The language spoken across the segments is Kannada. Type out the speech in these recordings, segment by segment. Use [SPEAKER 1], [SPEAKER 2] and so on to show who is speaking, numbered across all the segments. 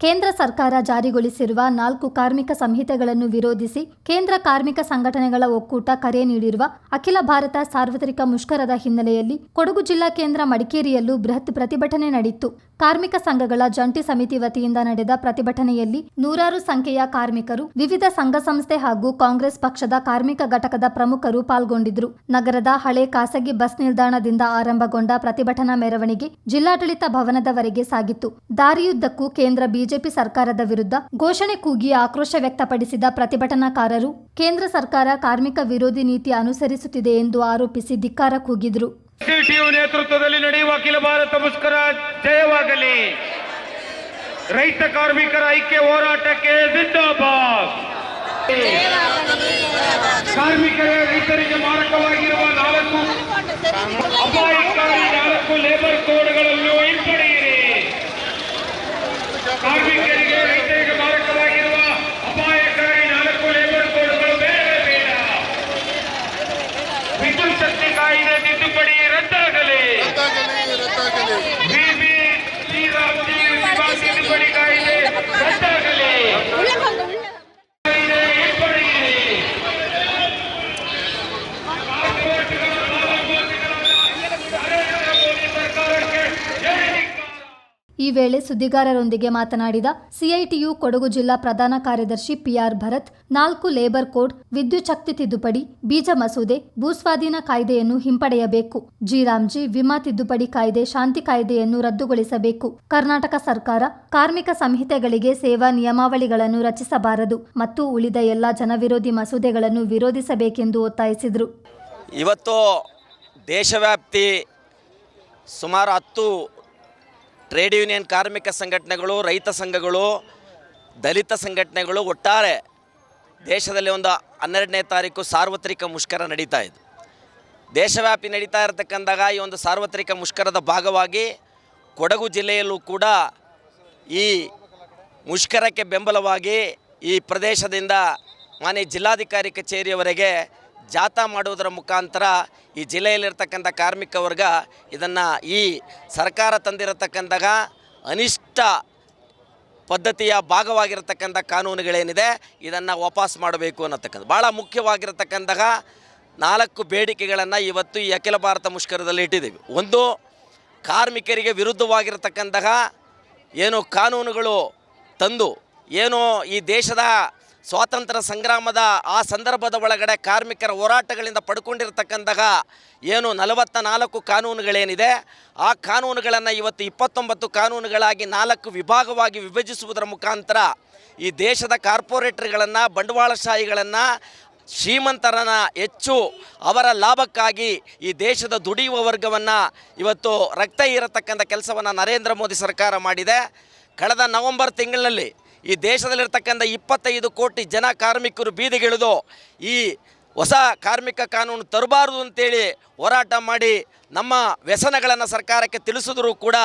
[SPEAKER 1] ಕೇಂದ್ರ ಸರ್ಕಾರ ಜಾರಿಗೊಳಿಸಿರುವ ನಾಲ್ಕು ಕಾರ್ಮಿಕ ಸಂಹಿತೆಗಳನ್ನು ವಿರೋಧಿಸಿ ಕೇಂದ್ರ ಕಾರ್ಮಿಕ ಸಂಘಟನೆಗಳ ಒಕ್ಕೂಟ ಕರೆ ನೀಡಿರುವ ಅಖಿಲ ಭಾರತ ಸಾರ್ವತ್ರಿಕ ಮುಷ್ಕರದ ಹಿನ್ನೆಲೆಯಲ್ಲಿ ಕೊಡಗು ಜಿಲ್ಲಾ ಕೇಂದ್ರ ಮಡಿಕೇರಿಯಲ್ಲೂ ಬೃಹತ್ ಪ್ರತಿಭಟನೆ ನಡೆಯಿತು. ಕಾರ್ಮಿಕ ಸಂಘಗಳ ಜಂಟಿ ಸಮಿತಿ ವತಿಯಿಂದ ನಡೆದ ಪ್ರತಿಭಟನೆಯಲ್ಲಿ ನೂರಾರು ಸಂಖ್ಯೆಯ ಕಾರ್ಮಿಕರು, ವಿವಿಧ ಸಂಘ ಸಂಸ್ಥೆ ಹಾಗೂ ಕಾಂಗ್ರೆಸ್ ಪಕ್ಷದ ಕಾರ್ಮಿಕ ಘಟಕದ ಪ್ರಮುಖರು ಪಾಲ್ಗೊಂಡಿದ್ರು ನಗರದ ಹಳೆ ಖಾಸಗಿ ಬಸ್ ನಿಲ್ದಾಣದಿಂದ ಆರಂಭಗೊಂಡ ಪ್ರತಿಭಟನಾ ಮೆರವಣಿಗೆ ಜಿಲ್ಲಾಡಳಿತ ಭವನದವರೆಗೆ ಸಾಗಿತ್ತು. ದಾರಿಯುದ್ದಕ್ಕೂ ಕೇಂದ್ರ ಬಿಜೆಪಿ ಸರ್ಕಾರದ ವಿರುದ್ಧ ಘೋಷಣೆ ಕೂಗಿ ಆಕ್ರೋಶ ವ್ಯಕ್ತಪಡಿಸಿದ ಪ್ರತಿಭಟನಾಕಾರರು, ಕೇಂದ್ರ ಸರ್ಕಾರ ಕಾರ್ಮಿಕ ವಿರೋಧಿ ನೀತಿ ಅನುಸರಿಸುತ್ತಿದೆ ಎಂದು ಆರೋಪಿಸಿ ಧಿಕ್ಕಾರ ಕೂಗಿದ್ರು.
[SPEAKER 2] ಸಿಟಿಯು ನೇತೃತ್ವದಲ್ಲಿ ನಡೆಯುವ ಅಖಿಲ ಭಾರತ ಮುಷ್ಕರ ಜಯವಾಗಲಿ. ರೈತ ಕಾರ್ಮಿಕರ ಐಕ್ಯ ಹೋರಾಟಕ್ಕೆ ಜಿಂದಾಬಾದ್ ಕಾರ್ಮಿಕರ, ರೈತರಿಗೆ ಮಾರಕವಾಗಿರುವ ನಾಲ್ಕು ಅಪಾಯಕಾರಿ ನಾಲ್ಕು ಲೇಬರ್ ಕೋಡ್ಗಳನ್ನು ಹಿಂಪಡೆಯಿರಿ. ಕಾರ್ಮಿಕರಿಗೆ ರೈತರಿಗೆ ಮಾರಕವಾಗಿರುವ ಅಪಾಯಕಾರಿ ನಾಲ್ಕು ಲೇಬರ್ ಕೋಡ್ಗಳು ಬೇಡ ಬೇಡ ವಿದ್ಯುತ್ ಶಕ್ತಿ ಕಾಯ್ದೆ ತಿದ್ದುಪಡಿ ರದ್ದಾಗಲಿ ಬಿಬಿ ಶ್ರೀರಾಮ್ಜಿ ವಿಭಾಗ ತಿದ್ದುಪಡಿ ಕಾಯ್ದೆ ರದ್ದಾಗಲಿ ಕಾಯ್ದೆ ಹಿಂಪಡೆಯಿರಿ ರಾಷ್ಟ್ರಪತಿಗಳ ಮಾನವೋಚಿತರಾದ ನರೇಂದ್ರ ಮೋದಿ ಸರ್ಕಾರಕ್ಕೆ ಜೈ ಧಿಕ್ಕಾರ.
[SPEAKER 1] ಈ ವೇಳೆ ಸುದ್ದಿಗಾರರೊಂದಿಗೆ ಮಾತನಾಡಿದ ಸಿಐಟಿಯು ಕೊಡಗು ಜಿಲ್ಲಾ ಪ್ರಧಾನ ಕಾರ್ಯದರ್ಶಿ ಪಿಆರ್ ಭರತ್, ನಾಲ್ಕು ಲೇಬರ್ ಕೋಡ್ ವಿದ್ಯುಚ್ಛಕ್ತಿ ತಿದ್ದುಪಡಿ, ಬೀಜ ಮಸೂದೆ, ಭೂಸ್ವಾಧೀನ ಕಾಯ್ದೆಯನ್ನು ಹಿಂಪಡೆಯಬೇಕು. ಜಿರಾಮ್ಜಿ, ವಿಮಾ ತಿದ್ದುಪಡಿ ಕಾಯ್ದೆ, ಶಾಂತಿ ಕಾಯ್ದೆಯನ್ನು ರದ್ದುಗೊಳಿಸಬೇಕು. ಕರ್ನಾಟಕ ಸರ್ಕಾರ ಕಾರ್ಮಿಕ ಸಂಹಿತೆಗಳಿಗೆ ಸೇವಾ ನಿಯಮಾವಳಿಗಳನ್ನು ರಚಿಸಬಾರದು ಮತ್ತು ಉಳಿದ ಎಲ್ಲ ಜನವಿರೋಧಿ ಮಸೂದೆಗಳನ್ನು ವಿರೋಧಿಸಬೇಕೆಂದು ಒತ್ತಾಯಿಸಿದರು.
[SPEAKER 3] ಇವತ್ತು ದೇಶವ್ಯಾಪ್ತಿ ಸುಮಾರು ಹತ್ತು ಟ್ರೇಡ್ ಯೂನಿಯನ್ ಕಾರ್ಮಿಕ ಸಂಘಟನೆಗಳು, ರೈತ ಸಂಘಗಳು, ದಲಿತ ಸಂಘಟನೆಗಳು ಒಟ್ಟಾರೆ ದೇಶದಲ್ಲಿ ಒಂದು ಹನ್ನೆರಡನೇ ತಾರೀಕು ಸಾರ್ವತ್ರಿಕ ಮುಷ್ಕರ ನಡೀತಾ ಇದೆ. ದೇಶವ್ಯಾಪಿ ನಡೀತಾ ಇರತಕ್ಕಂದಾಗ ಈ ಒಂದು ಸಾರ್ವತ್ರಿಕ ಮುಷ್ಕರದ ಭಾಗವಾಗಿ ಕೊಡಗು ಜಿಲ್ಲೆಯಲ್ಲೂ ಕೂಡ ಈ ಮುಷ್ಕರಕ್ಕೆ ಬೆಂಬಲವಾಗಿ ಈ ಪ್ರದೇಶದಿಂದ ಮಾನ್ಯ ಜಿಲ್ಲಾಧಿಕಾರಿ ಕಚೇರಿಯವರೆಗೆ ಜಾಥಾ ಮಾಡುವುದರ ಮುಖಾಂತರ ಈ ಜಿಲ್ಲೆಯಲ್ಲಿರ್ತಕ್ಕಂಥ ಕಾರ್ಮಿಕ ವರ್ಗ ಇದನ್ನು ಈ ಸರ್ಕಾರ ತಂದಿರತಕ್ಕಂತಹ ಅನಿಷ್ಟ ಪದ್ಧತಿಯ ಭಾಗವಾಗಿರತಕ್ಕಂಥ ಕಾನೂನುಗಳೇನಿದೆ, ಇದನ್ನು ವಾಪಸ್ ಮಾಡಬೇಕು ಅನ್ನತಕ್ಕಂಥ ಭಾಳ ಮುಖ್ಯವಾಗಿರತಕ್ಕಂತಹ ನಾಲ್ಕು ಬೇಡಿಕೆಗಳನ್ನು ಇವತ್ತು ಈ ಅಖಿಲ ಭಾರತ ಮುಷ್ಕರದಲ್ಲಿ ಇಟ್ಟಿದ್ದೀವಿ. ಒಂದು, ಕಾರ್ಮಿಕರಿಗೆ ವಿರುದ್ಧವಾಗಿರತಕ್ಕಂತಹ ಏನು ಕಾನೂನುಗಳು ತಂದು, ಏನು ಈ ದೇಶದ ಸ್ವಾತಂತ್ರ್ಯ ಸಂಗ್ರಾಮದ ಆ ಸಂದರ್ಭದ ಒಳಗಡೆ ಕಾರ್ಮಿಕರ ಹೋರಾಟಗಳಿಂದ ಪಡ್ಕೊಂಡಿರ್ತಕ್ಕಂತಹ ಏನು ನಲವತ್ತ ನಾಲ್ಕು ಕಾನೂನುಗಳೇನಿದೆ, ಆ ಕಾನೂನುಗಳನ್ನು ಇವತ್ತು ಇಪ್ಪತ್ತೊಂಬತ್ತು ಕಾನೂನುಗಳಾಗಿ ನಾಲ್ಕು ವಿಭಾಗವಾಗಿ ವಿಭಜಿಸುವುದರ ಮುಖಾಂತರ ಈ ದೇಶದ ಕಾರ್ಪೊರೇಟರ್ಗಳನ್ನು, ಬಂಡವಾಳಶಾಹಿಗಳನ್ನು, ಶ್ರೀಮಂತರನ್ನ ಹೆಚ್ಚು ಅವರ ಲಾಭಕ್ಕಾಗಿ ಈ ದೇಶದ ದುಡಿಯುವ ವರ್ಗವನ್ನು ಇವತ್ತು ರಕ್ತ ಇರತಕ್ಕಂಥ ಕೆಲಸವನ್ನು ನರೇಂದ್ರ ಮೋದಿ ಸರ್ಕಾರ ಮಾಡಿದೆ. ಕಳೆದ ನವೆಂಬರ್ ತಿಂಗಳಿನಲ್ಲಿ ಈ ದೇಶದಲ್ಲಿರ್ತಕ್ಕಂಥ ಇಪ್ಪತ್ತೈದು ಕೋಟಿ ಜನ ಕಾರ್ಮಿಕರು ಬೀದಿಗಿಳಿದು ಈ ಹೊಸ ಕಾರ್ಮಿಕ ಕಾನೂನು ತರಬಾರದು ಅಂತೇಳಿ ಹೋರಾಟ ಮಾಡಿ ನಮ್ಮ ವ್ಯಸನಗಳನ್ನು ಸರ್ಕಾರಕ್ಕೆ ತಿಳಿಸಿದ್ರು ಕೂಡ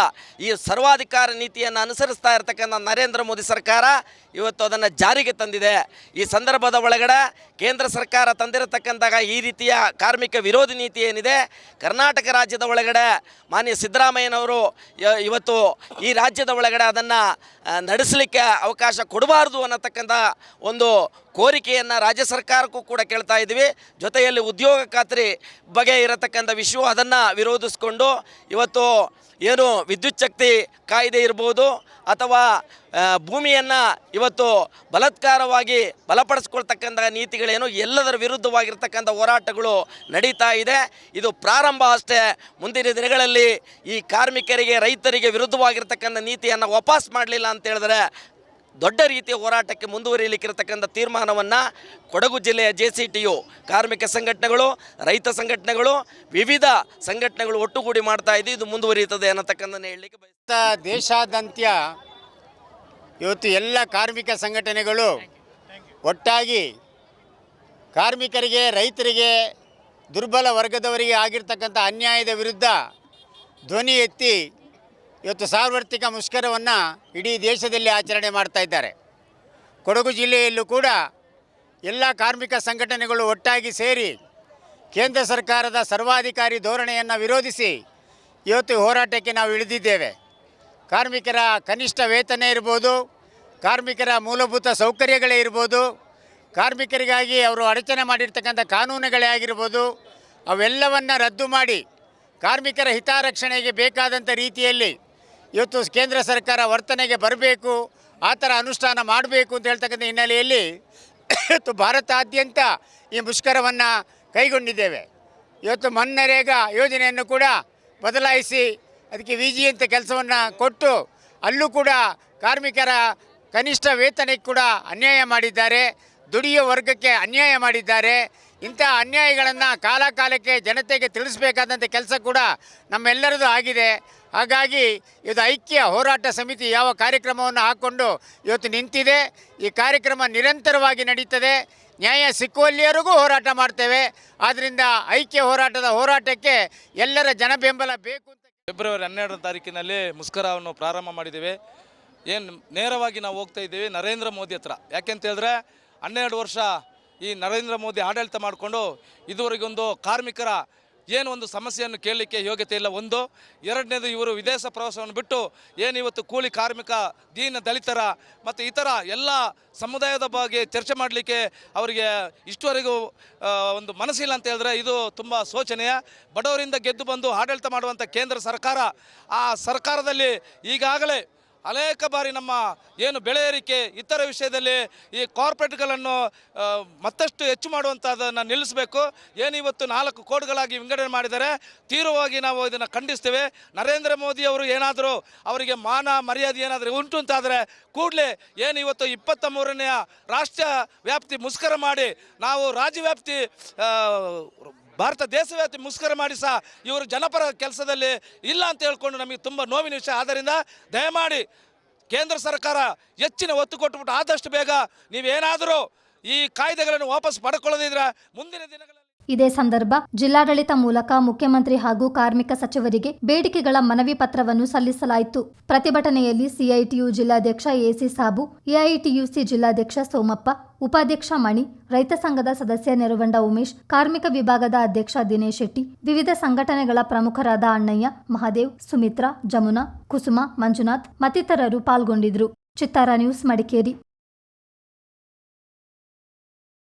[SPEAKER 3] ಈ ಸರ್ವಾಧಿಕಾರ ನೀತಿಯನ್ನು ಅನುಸರಿಸ್ತಾ ಇರತಕ್ಕಂಥ ನರೇಂದ್ರ ಮೋದಿ ಸರ್ಕಾರ ಇವತ್ತು ಅದನ್ನು ಜಾರಿಗೆ ತಂದಿದೆ. ಈ ಸಂದರ್ಭದ ಒಳಗಡೆ ಕೇಂದ್ರ ಸರ್ಕಾರ ತಂದಿರತಕ್ಕಂತಹ ಈ ರೀತಿಯ ಕಾರ್ಮಿಕ ವಿರೋಧಿ ನೀತಿ ಏನಿದೆ, ಕರ್ನಾಟಕ ರಾಜ್ಯದ ಒಳಗಡೆ ಮಾನ್ಯ ಸಿದ್ದರಾಮಯ್ಯನವರು ಇವತ್ತು ಈ ರಾಜ್ಯದ ಒಳಗಡೆ ಅದನ್ನು ನಡೆಸಲಿಕ್ಕೆ ಅವಕಾಶ ಕೊಡಬಾರ್ದು ಅನ್ನತಕ್ಕಂಥ ಒಂದು ಕೋರಿಕೆಯನ್ನು ರಾಜ್ಯ ಸರ್ಕಾರಕ್ಕೂ ಕೂಡ ಕೇಳ್ತಾ ಇದ್ದೀವಿ. ಜೊತೆಯಲ್ಲಿ ಉದ್ಯೋಗ ಖಾತ್ರಿ ಬಗ್ಗೆ ಇರತಕ್ಕಂಥ ವಿಷಯ ಅದನ್ನು ವಿರೋಧಿಸ್ಕೊಂಡು ಇವತ್ತು ಏನು ವಿದ್ಯುತ್ ಶಕ್ತಿ ಕಾಯ್ದೆ ಇರ್ಬೋದು ಅಥವಾ ಭೂಮಿಯನ್ನು ಇವತ್ತು ಬಲತ್ಕಾರವಾಗಿ ಬಲಪಡಿಸ್ಕೊಳ್ತಕ್ಕಂಥ ನೀತಿಗಳೇನು ಎಲ್ಲದರ ವಿರುದ್ಧವಾಗಿರ್ತಕ್ಕಂಥ ಹೋರಾಟಗಳು ನಡೀತಾ ಇದೆ. ಇದು ಪ್ರಾರಂಭ ಅಷ್ಟೇ. ಮುಂದಿನ ದಿನಗಳಲ್ಲಿ ಈ ಕಾರ್ಮಿಕರಿಗೆ, ರೈತರಿಗೆ ವಿರುದ್ಧವಾಗಿರ್ತಕ್ಕಂಥ ನೀತಿಯನ್ನು ವಾಪಸ್ ಮಾಡಲಿಲ್ಲ ಅಂತ ಹೇಳಿದ್ರೆ ದೊಡ್ಡ ರೀತಿಯ ಹೋರಾಟಕ್ಕೆ ಮುಂದುವರಿಯಲಿಕ್ಕಿರತಕ್ಕಂಥ ತೀರ್ಮಾನವನ್ನು ಕೊಡಗು ಜಿಲ್ಲೆಯ ಜೆ ಸಿ ಟಿ ಕಾರ್ಮಿಕ ಸಂಘಟನೆಗಳು, ರೈತ ಸಂಘಟನೆಗಳು, ವಿವಿಧ ಸಂಘಟನೆಗಳು ಒಟ್ಟುಗೂಡಿ ಮಾಡ್ತಾ ಇದೆ. ಇದು ಮುಂದುವರಿಯುತ್ತದೆ ಅನ್ನತಕ್ಕಂಥದ್ದನ್ನು ಹೇಳಲಿಕ್ಕೆ
[SPEAKER 4] ಬಯಸ್ತಾ ದೇಶಾದ್ಯಂತ ಇವತ್ತು ಎಲ್ಲ ಕಾರ್ಮಿಕ ಸಂಘಟನೆಗಳು ಒಟ್ಟಾಗಿ ಕಾರ್ಮಿಕರಿಗೆ, ರೈತರಿಗೆ, ದುರ್ಬಲ ವರ್ಗದವರಿಗೆ ಆಗಿರ್ತಕ್ಕಂಥ ಅನ್ಯಾಯದ ವಿರುದ್ಧ ಧ್ವನಿ ಎತ್ತಿ ಇವತ್ತು ಸಾರ್ವತ್ರಿಕ ಮುಷ್ಕರವನ್ನು ಇಡೀ ದೇಶದಲ್ಲಿ ಆಚರಣೆ ಮಾಡ್ತಾ ಇದ್ದಾರೆ. ಕೊಡಗು ಜಿಲ್ಲೆಯಲ್ಲೂ ಕೂಡ ಎಲ್ಲ ಕಾರ್ಮಿಕ ಸಂಘಟನೆಗಳು ಒಟ್ಟಾಗಿ ಸೇರಿ ಕೇಂದ್ರ ಸರ್ಕಾರದ ಸರ್ವಾಧಿಕಾರಿ ಧೋರಣೆಯನ್ನು ವಿರೋಧಿಸಿ ಇವತ್ತು ಹೋರಾಟಕ್ಕೆ ನಾವು ಇಳಿದಿದ್ದೇವೆ. ಕಾರ್ಮಿಕರ ಕನಿಷ್ಠ ವೇತನ ಇರ್ಬೋದು, ಕಾರ್ಮಿಕರ ಮೂಲಭೂತ ಸೌಕರ್ಯಗಳೇ ಇರ್ಬೋದು, ಕಾರ್ಮಿಕರಿಗಾಗಿ ಅವರು ಅಡಚಣೆ ಮಾಡಿರ್ತಕ್ಕಂಥ ಕಾನೂನುಗಳೇ ಆಗಿರ್ಬೋದು, ಅವೆಲ್ಲವನ್ನು ರದ್ದು ಮಾಡಿ ಕಾರ್ಮಿಕರ ಹಿತರಕ್ಷಣೆಗೆ ಬೇಕಾದಂಥ ರೀತಿಯಲ್ಲಿ ಇವತ್ತು ಕೇಂದ್ರ ಸರ್ಕಾರ ವರ್ತನೆಗೆ ಬರಬೇಕು, ಆ ಥರ ಅನುಷ್ಠಾನ ಮಾಡಬೇಕು ಅಂತ ಹೇಳ್ತಕ್ಕಂಥ ಹಿನ್ನೆಲೆಯಲ್ಲಿ ಇವತ್ತು ಭಾರತಾದ್ಯಂತ ಈ ಮುಷ್ಕರವನ್ನು ಕೈಗೊಂಡಿದ್ದೇವೆ. ಇವತ್ತು ಮನ್ನರೇಗಾ ಯೋಜನೆಯನ್ನು ಕೂಡ ಬದಲಾಯಿಸಿ ಅದಕ್ಕೆ ವಿ ಜಿ ಅಂತ ಕೆಲಸವನ್ನು ಕೊಟ್ಟು ಅಲ್ಲೂ ಕೂಡ ಕಾರ್ಮಿಕರ ಕನಿಷ್ಠ ವೇತನಕ್ಕೆ ಕೂಡ ಅನ್ಯಾಯ ಮಾಡಿದ್ದಾರೆ, ದುಡಿಯೋ ವರ್ಗಕ್ಕೆ ಅನ್ಯಾಯ ಮಾಡಿದ್ದಾರೆ. ಇಂಥ ಅನ್ಯಾಯಗಳನ್ನು ಕಾಲಕಾಲಕ್ಕೆ ಜನತೆಗೆ ತಿಳಿಸ್ಬೇಕಾದಂಥ ಕೆಲಸ ಕೂಡ ನಮ್ಮೆಲ್ಲರದು ಆಗಿದೆ. ಹಾಗಾಗಿ ಇದು ಐಕ್ಯ ಹೋರಾಟ ಸಮಿತಿ ಯಾವ ಕಾರ್ಯಕ್ರಮವನ್ನು ಹಾಕ್ಕೊಂಡು ಇವತ್ತು ನಿಂತಿದೆ. ಈ ಕಾರ್ಯಕ್ರಮ ನಿರಂತರವಾಗಿ ನಡೀತದೆ. ನ್ಯಾಯ ಸಿಕ್ಕುವಲ್ಲಿಯವರೆಗೂ ಹೋರಾಟ ಮಾಡ್ತೇವೆ. ಆದ್ದರಿಂದ ಐಕ್ಯ ಹೋರಾಟದ ಹೋರಾಟಕ್ಕೆ ಎಲ್ಲರ ಜನ ಬೆಂಬಲ ಬೇಕು ಅಂತ
[SPEAKER 5] ಫೆಬ್ರವರಿ ಹನ್ನೆರಡನೇ ತಾರೀಕಿನಲ್ಲಿ ಮುಸ್ಕರವನ್ನು ಪ್ರಾರಂಭ ಮಾಡಿದ್ದೇವೆ. ಏನು ನೇರವಾಗಿ ನಾವು ಹೋಗ್ತಾ ಇದ್ದೀವಿ ನರೇಂದ್ರ ಮೋದಿ ಹತ್ರ. ಯಾಕೆಂತ ಹೇಳಿದ್ರೆ ಹನ್ನೆರಡು ವರ್ಷ ಈ ನರೇಂದ್ರ ಮೋದಿ ಆಡಳಿತ ಮಾಡಿಕೊಂಡು ಇದುವರೆಗೊಂದು ಕಾರ್ಮಿಕರ ಏನು ಒಂದು ಸಮಸ್ಯೆಯನ್ನು ಕೇಳಲಿಕ್ಕೆ ಯೋಗ್ಯತೆ ಇಲ್ಲ? ಒಂದು. ಎರಡನೇದು ಇವರು ವಿದೇಶ ಪ್ರವಾಸವನ್ನು ಬಿಟ್ಟು ಏನು ಇವತ್ತು ಕೂಲಿ ಕಾರ್ಮಿಕ, ದೀನ ದಲಿತರ ಮತ್ತು ಇತರ ಎಲ್ಲ ಸಮುದಾಯದ ಬಗ್ಗೆ ಚರ್ಚೆ ಮಾಡಲಿಕ್ಕೆ ಅವರಿಗೆ ಇಷ್ಟುವರೆಗೂ ಒಂದು ಮನಸ್ಸಿಲ್ಲ ಅಂತ ಹೇಳಿದ್ರೆ ಇದು ತುಂಬ ಶೋಚನೆಯ. ಬಡವರಿಂದ ಗೆದ್ದು ಬಂದು ಆಡಳಿತ ಮಾಡುವಂಥ ಕೇಂದ್ರ ಸರ್ಕಾರ ಆ ಸರ್ಕಾರದಲ್ಲಿ ಈಗಾಗಲೇ ಅನೇಕ ಬಾರಿ ನಮ್ಮ ಏನು ಬೆಳೆ ಏರಿಕೆ ಇತರ ವಿಷಯದಲ್ಲಿ ಈ ಕಾರ್ಪೊರೇಟ್ಗಳನ್ನು ಮತ್ತಷ್ಟು ಹೆಚ್ಚು ಮಾಡುವಂಥದ್ದನ್ನು ನಿಲ್ಲಿಸಬೇಕು. ಏನು ಇವತ್ತು ನಾಲ್ಕು ಕೋಡ್ಗಳಾಗಿ ವಿಂಗಡಣೆ ಮಾಡಿದ್ದಾರೆ. ತೀವ್ರವಾಗಿ ನಾವು ಇದನ್ನು ಖಂಡಿಸ್ತೇವೆ. ನರೇಂದ್ರ ಮೋದಿ ಅವರು ಏನಾದರೂ ಅವರಿಗೆ ಮಾನ, ಮರ್ಯಾದೆ ಏನಾದರೂ ಉಂಟು ಅಂತಾದರೆ ಕೂಡಲೇ ಏನು ಇವತ್ತು ಇಪ್ಪತ್ತ ಮೂರನೆಯ ರಾಷ್ಟ್ರ ವ್ಯಾಪ್ತಿ ಮುಷ್ಕರ ಮಾಡಿ ನಾವು ರಾಜ್ಯ ವ್ಯಾಪ್ತಿ ಭಾರತ ದೇಶವ್ಯಾಪಿ ಮುಷ್ಕರ ಮಾಡಿ ಸಹ ಇವರು ಜನಪರ ಕೆಲಸದಲ್ಲಿ ಇಲ್ಲ ಅಂತ ಹೇಳ್ಕೊಂಡು ನಮಗೆ ತುಂಬ ನೋವಿನ ವಿಷಯ. ಆದ್ದರಿಂದ ದಯಮಾಡಿ ಕೇಂದ್ರ ಸರ್ಕಾರ ಹೆಚ್ಚಿನ ಒತ್ತು ಕೊಟ್ಟುಬಿಟ್ಟು ಆದಷ್ಟು ಬೇಗ ನೀವೇನಾದರೂ ಈ ಕಾಯ್ದೆಗಳನ್ನು ವಾಪಸ್ ಪಡ್ಕೊಳ್ಳೋದಿದ್ರೆ ಮುಂದಿನ ದಿನಗಳಲ್ಲಿ
[SPEAKER 1] ಇದೇ ಸಂದರ್ಭ ಜಿಲ್ಲಾಡಳಿತ ಮೂಲಕ ಮುಖ್ಯಮಂತ್ರಿ ಹಾಗೂ ಕಾರ್ಮಿಕ ಸಚಿವರಿಗೆ ಬೇಡಿಕೆಗಳ ಮನವಿ ಪತ್ರವನ್ನು ಸಲ್ಲಿಸಲಾಯಿತು. ಪ್ರತಿಭಟನೆಯಲ್ಲಿ ಸಿಐಟಿಯು ಜಿಲ್ಲಾಧ್ಯಕ್ಷ ಎಸಿ ಸಾಬು, ಎಐಟಿಯುಸಿ ಜಿಲ್ಲಾಧ್ಯಕ್ಷ ಸೋಮಪ್ಪ, ಉಪಾಧ್ಯಕ್ಷ ಮಣಿ, ರೈತ ಸಂಘದ ಸದಸ್ಯ ನೆರವಂಡ ಉಮೇಶ್, ಕಾರ್ಮಿಕ ವಿಭಾಗದ ಅಧ್ಯಕ್ಷ ದಿನೇಶ್ ಶೆಟ್ಟಿ, ವಿವಿಧ ಸಂಘಟನೆಗಳ ಪ್ರಮುಖರಾದ ಅಣ್ಣಯ್ಯ, ಮಹಾದೇವ್, ಸುಮಿತ್ರಾ, ಜಮುನಾ, ಕುಸುಮ, ಮಂಜುನಾಥ್ ಮತ್ತಿತರರು ಪಾಲ್ಗೊಂಡಿದ್ರು ಚಿತ್ತಾರ ನ್ಯೂಸ್ ಮಡಿಕೇರಿ.